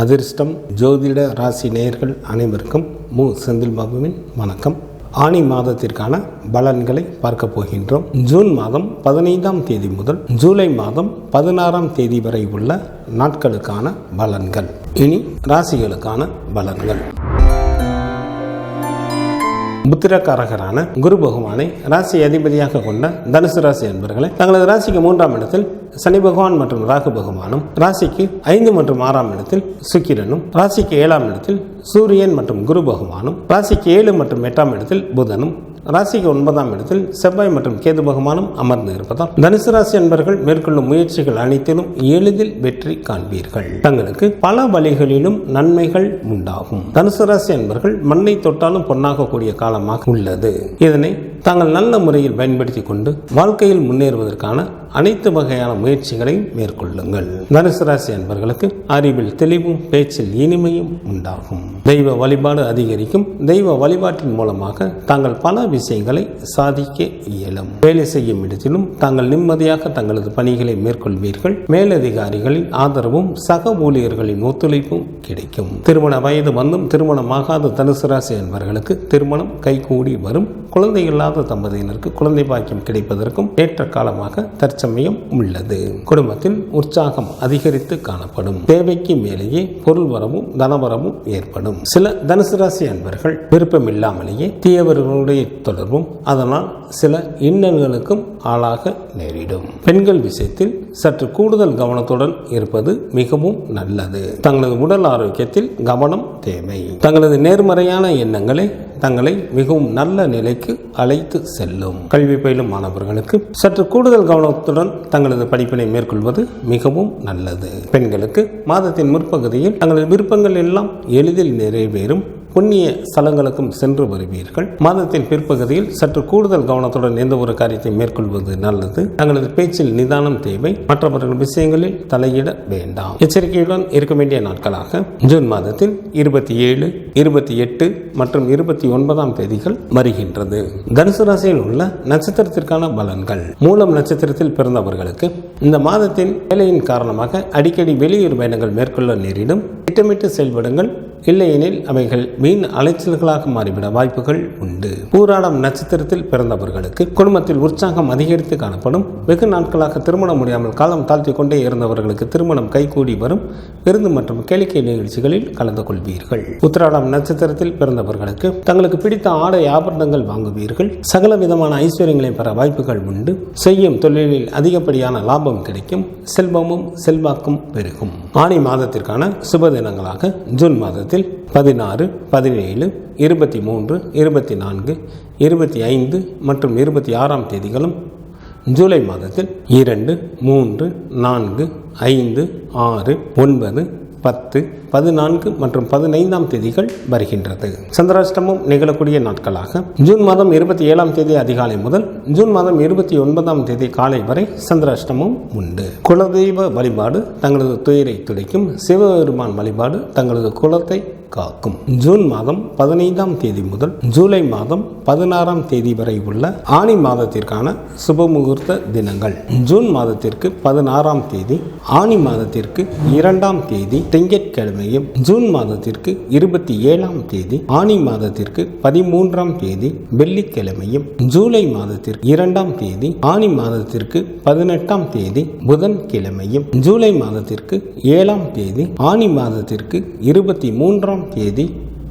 அதிர்ஷ்டம் ஜோதிட ராசி நேயர்கள் அனைவருக்கும் மு. செந்தில் பாபுவின் வணக்கம். ஆணி மாதத்திற்கான பலன்களை பார்க்க போகின்றோம். ஜூன் மாதம் பதினைந்தாம் தேதி முதல் ஜூலை மாதம் பதினாறாம் தேதி வரை உள்ள நாட்களுக்கான பலன்கள். இனி ராசிகளுக்கான பலன்கள். புத்திரக்காரகரான குரு பகவானை ராசி அதிபதியாக கொண்ட தனுசு ராசி என்பர்களை தங்களது ராசிக்கு மூன்றாம் இடத்தில் சனி பகவான் மற்றும் ராகு பகவானும் ராசிக்கு ஐந்து மற்றும் ஆறாம் இடத்தில் சுக்கிரனும் ராசிக்கு ஏழாம் இடத்தில் சூரியன் மற்றும் குரு பகவானும் ராசிக்கு ஏழு மற்றும் எட்டாம் இடத்தில் புதனும் ராசிக்கு ஒன்பதாம் இடத்தில் செவ்வாய் மற்றும் கேது பகவானும் அமர்ந்து இருப்பதால் தனுசு ராசி அன்பர்கள் மேற்கொள்ளும் முயற்சிகள் அனைத்திலும் எளிதில் வெற்றி காண்பீர்கள். தங்களுக்கு பல வழிகளிலும் நன்மைகள் உண்டாகும். தனுசு ராசி என்பர்கள் மண்ணை தொட்டாலும் பொன்னாகக்கூடிய காலமாக உள்ளது. இதனை தாங்கள் நல்ல முறையில் பயன்படுத்தி கொண்டு வாழ்க்கையில் முன்னேறுவதற்கான அனைத்து வகையான முயற்சிகளையும் மேற்கொள்ளுங்கள். தனுசு ராசி அன்பர்களுக்கு அறிவில் தெளிவும் பேச்சில் இனிமையும் உண்டாகும். தெய்வ வழிபாடு அதிகரிக்கும். தெய்வ வழிபாட்டின் மூலமாக தாங்கள் பல விஷயங்களை சாதிக்க இயலும். வேலை செய்யும் இடத்திலும் தாங்கள் நிம்மதியாக தங்களது பணிகளை மேற்கொள்வீர்கள். மேலதிகாரிகளின் ஆதரவும் சக ஊழியர்களின் ஒத்துழைப்பும் கிடைக்கும். திருமண வயது வந்தும் திருமணமாகாத தனுசு ராசி என்பவர்களுக்கு திருமணம் கைகூடி வரும். குழந்தை இல்லாத தம்பதியினருக்கு குழந்தை பாக்கியம் கிடைப்பதற்கும் ஏற்ற காலமாக தற்சமயம் உள்ளது. குடும்பத்தில் உற்சாகம் அதிகரித்து காணப்படும். தேவைக்கு மேலேயே பொருள் வரவும் தனவரமும் ஏற்படும். சில தனுசு ராசி அன்பர்கள் விருப்பம் இல்லாமலேயே தீயவர்களுடைய தொடர்பும் அதனால் சில இன்னல்களுக்கும் ஆளாக நேரிடும். பெண்கள் விஷயத்தில் சற்று கூடுதல் கவனத்துடன் இருப்பது மிகவும் நல்லது. தங்களது உடல் ஆரோக்கியத்தில் கவனம் தேவை. தங்களது நேர்மறையான எண்ணங்களை தங்களை மிகவும் நல்ல நிலைக்கு அழைத்து செல்லும். கல்வி பயிலும் மாணவர்களுக்கு சற்று கூடுதல் கவனத்துடன் தங்களது படிப்பினை மேற்கொள்வது மிகவும் நல்லது. பெண்களுக்கு மாதத்தின் முற்பகுதியில் தங்களது விருப்பங்கள் எல்லாம் எளிதில் நிறைவேறும். புண்ணிய ஸ்தலங்களுக்கும் சென்று வருவீர்கள். மாதத்தின் பிற்பகுதியில் சற்று கூடுதல் கவனத்துடன் எந்த ஒரு காரியத்தை மேற்கொள்வது நல்லது. தங்களது பேச்சில் நிதானம் தேவை. மற்றவர்கள் விஷயங்களில் தலையிட வேண்டாம். எச்சரிக்கையுடன் இருக்க வேண்டிய நாட்களாக ஜூன் மாதத்தில் இருபத்தி ஏழு இருபத்தி எட்டு மற்றும் இருபத்தி ஒன்பதாம் தேதிகள் வருகின்றது. தனுசு ராசியில் உள்ள நட்சத்திரத்திற்கான பலன்கள். மூலம் நட்சத்திரத்தில் பிறந்தவர்களுக்கு இந்த மாதத்தின் வேலையின் காரணமாக அடிக்கடி வெளியூர் பயணங்கள் மேற்கொள்ள நேரிடும். திட்டமிட்டு செயல்படுங்கள். இல்லையெனில் அவைகள் வீண் அலைச்சல்களாக மாறிவிட வாய்ப்புகள் உண்டு. பூராடம் நட்சத்திரத்தில் பிறந்தவர்களுக்கு குடும்பத்தில் உற்சாகம் அதிகரித்து காணப்படும். வெகு நாட்களாக திருமணம் முடியாமல் காலம் தாழ்த்தி கொண்டே இருந்தவர்களுக்கு திருமணம் கைகூடி வரும். விருந்து மற்றும் கேளிக்கை நிகழ்ச்சிகளில் கலந்து கொள்வீர்கள். உத்திராடம் நட்சத்திரத்தில் பிறந்தவர்களுக்கு தங்களுக்கு பிடித்த ஆடை ஆபரணங்கள் வாங்குவீர்கள். சகல விதமான ஐஸ்வர்யங்களை பெற வாய்ப்புகள் உண்டு. செய்யும் தொழிலில் அதிகப்படியான லாபம் கிடைக்கும். செல்வமும் செல்வாக்கும் பெருகும். ஆணி மாதத்திற்கான சுப தினங்களாக ஜூன் மாதத்தில் பதினாறு பதினேழு இருபத்தி மூன்று இருபத்தி நான்கு இருபத்தி ஐந்து மற்றும் இருபத்தி ஆறாம் தேதிகளும் ஜூலை மாதத்தில் இரண்டு மூன்று நான்கு ஐந்து ஆறு ஒன்பது பத்து பதினான்கு மற்றும் பதினைந்தாம் தேதிகள் வருகின்றது. சந்திராஷ்டமம் நிகழக்கூடிய நாட்களாக ஜூன் மாதம் இருபத்தி ஏழாம் தேதி அதிகாலை முதல் ஜூன் மாதம் இருபத்தி ஒன்பதாம் தேதி காலை வரை சந்திராஷ்டமம் உண்டு. குலதெய்வ வழிபாடு தங்களது துயரை துடைக்கும் சிவபெருமான் வழிபாடு தங்களது குலத்தை காக்கும். ஜூன் மாதம் பதினைந்தாம் தேதி முதல் ஜூலை மாதம் பதினாறாம் தேதி வரை உள்ள ஆணி மாதத்திற்கான சுபமுகூர்த்த தினங்கள். ஜூன் மாதத்திற்கு பதினாறாம் தேதி ஆணி மாதத்திற்கு இரண்டாம் தேதி திங்கட்கிழமையும் ஜூன் மாதத்திற்கு இருபத்தி ஏழாம் தேதி ஆணி மாதத்திற்கு பதிமூன்றாம் தேதி வெள்ளிக்கிழமையும் ஜூலை மாதத்திற்கு இரண்டாம் தேதி ஆணி மாதத்திற்கு பதினெட்டாம் தேதி புதன்கிழமையும் ஜூலை மாதத்திற்கு ஏழாம் தேதி ஆணி மாதத்திற்கு இருபத்தி மூன்றாம் தேதி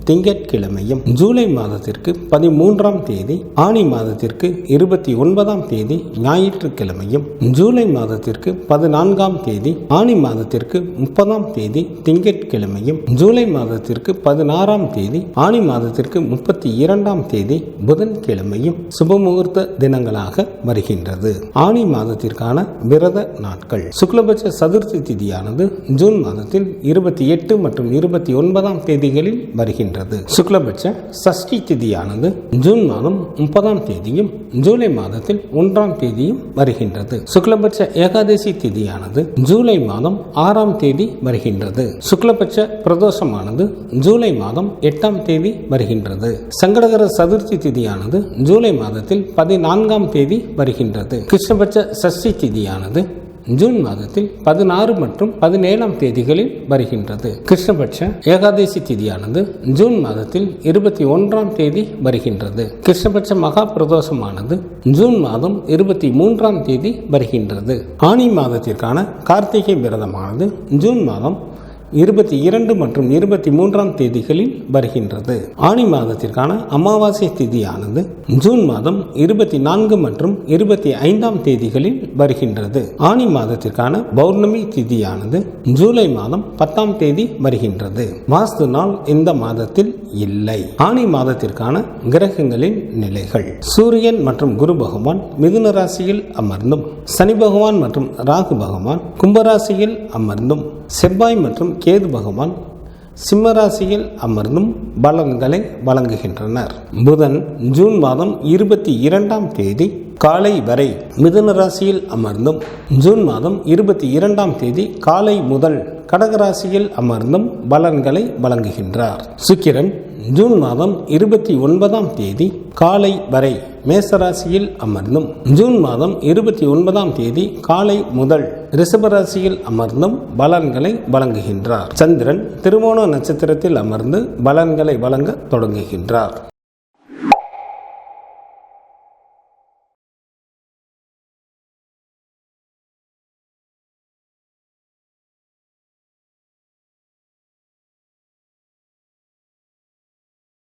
திங்கட்கிழமையும் ஜூலை மாதத்திற்கு பதிமூன்றாம் தேதி ஆணி மாதத்திற்கு இருபத்தி ஒன்பதாம் தேதி ஞாயிற்றுக்கிழமையும் ஜூலை மாதத்திற்கு பதினான்காம் தேதி ஆணி மாதத்திற்கு முப்பதாம் தேதி திங்கட்கிழமையும் ஜூலை மாதத்திற்கு பதினாறாம் தேதி ஆணி மாதத்திற்கு முப்பத்தி இரண்டாம் தேதி புதன்கிழமையும் சுபமுகூர்த்த தினங்களாக வருகின்றது. ஆணி மாதத்திற்கான விரத நாட்கள். சுக்லபட்ச சதுர்த்தி திதியானது ஜூன் மாதத்தில் இருபத்தி எட்டு மற்றும் இருபத்தி ஒன்பதாம் தேதிகளில் வருகின்றது. சுக்லபட்ச சஷ்டி திதியானது ஜூன் மாதம் முப்பதாம் தேதியும் ஜூலை மாதத்தில் ஒன்றாம் தேதியும் வருகின்றது. சுக்லபட்ச ஏகாதசி திதியானது ஜூலை மாதம் ஆறாம் தேதி வருகின்றது. சுக்லபட்ச பிரதோஷமானது ஜூலை மாதம் எட்டாம் தேதி வருகின்றது. சங்கடகர சதுர்த்தி திதியானது ஜூலை மாதத்தில் பதினான்காம் தேதி வருகின்றது. கிருஷ்ணபட்ச சஷ்டி திதியானது ஜூன் மாதத்தில் பதினாறு மற்றும் பதினேழாம் தேதிகளில் வருகின்றது. கிருஷ்ணபட்ச ஏகாதசி திதியானது ஜூன் மாதத்தில் இருபத்தி ஒன்றாம் தேதி வருகின்றது. கிருஷ்ணபட்ச மகா பிரதோஷமானது ஜூன் மாதம் இருபத்தி மூன்றாம் தேதி வருகின்றது. ஆனி மாதத்திற்கான கார்த்திகை விரதமானது ஜூன் மாதம் இருபத்தி இரண்டு மற்றும் இருபத்தி மூன்றாம் தேதிகளில் வருகின்றது. ஆணி மாதத்திற்கான அமாவாசை திதியானது ஜூன் மாதம் இருபத்தி நான்கு மற்றும் இருபத்தி ஐந்தாம் தேதிகளில் வருகின்றது. ஆணி மாதத்திற்கான பௌர்ணமி திதியானது ஜூலை மாதம் பத்தாம் தேதி வருகின்றது. வாஸ்து நாள் இந்த மாதத்தில் இல்லை. ஆணி மாதத்திற்கான கிரகங்களின் நிலைகள். சூரியன் மற்றும் குரு பகவான் மிதுன ராசியில் அமர்ந்தும் சனி பகவான் மற்றும் ராகு பகவான் கும்பராசியில் அமர்ந்தும் செவ்வாய் மற்றும் கேது பகவான் சிம்மராசியில் அமர்ந்தும் பலன்களை வழங்குகின்றனர். புதன் ஜூன் மாதம் இருபத்தி இரண்டாம் தேதி காலை வரை மிதுன ராசியில் அமர்ந்தும் ஜூன் மாதம் இருபத்தி இரண்டாம் தேதி காலை முதல் கடகராசியில் அமர்ந்தும் பலன்களை வழங்குகின்றார். சுக்கிரன் ஜூன் மாதம் இருபத்தி ஒன்பதாம் தேதி காலை வரை மேசராசியில் அமர்ந்தும். ஜூன் மாதம் இருபத்தி ஒன்பதாம் தேதி காலை முதல் ரிஷபராசியில் அமர்ந்தும் பலன்களை வழங்குகின்றார். சந்திரன் திருவோண நட்சத்திரத்தில் அமர்ந்து பலன்களை வழங்க தொடங்குகின்றார்.